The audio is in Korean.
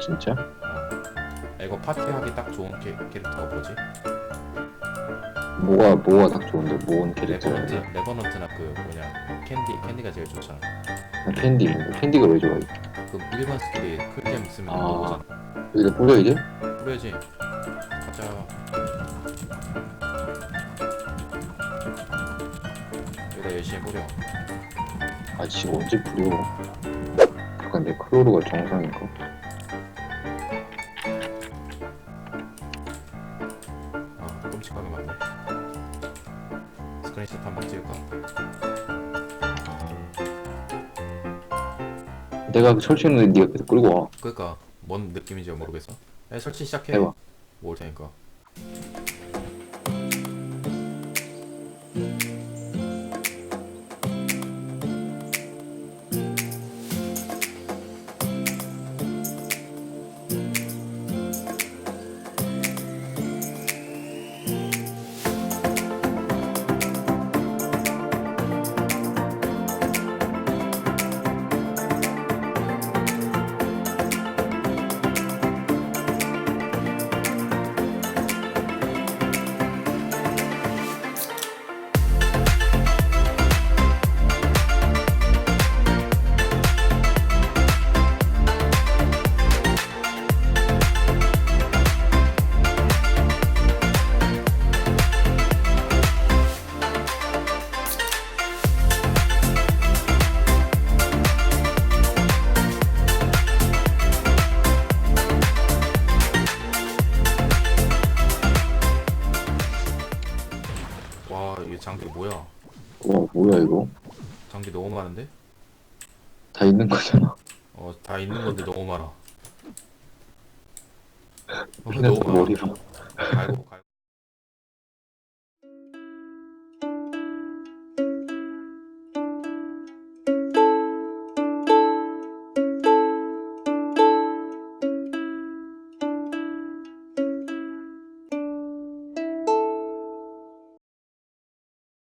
진짜? 야, 이거 파티하기 딱 좋은 캐, 캐릭터가 뭐지? 뭐가 뭐가 딱 좋은데 뭔 캐릭터야? 레버넌트 레버넌트나 그 뭐냐 캔디 캔디가 제일 좋잖아. 아, 캔디 캔디가 왜 좋아? 그 일반 스킬이 클잼 쓰면 아. 나오잖아. 여기다 뿌려 이제? 뿌려야지. 가자. 여기다 열심히 뿌려. 아 지금 언제 뿌려? 클로르가 정상인가? 아 끔찍하게 맞네. 스크린샷 한번 찍을까? 내가 설치했는데 네가 계속 끌고 와. 그니까 뭔 느낌인지 모르겠어. 야, 설치 시작해. 해봐. 모을 테니까. 와 이게 장비 뭐야? 와 뭐야 이거? 장비 너무 많은데? 다 있는 거잖아. 어 다 있는 건데 너무 많아. 어, 너무 많아. 머리로. 알고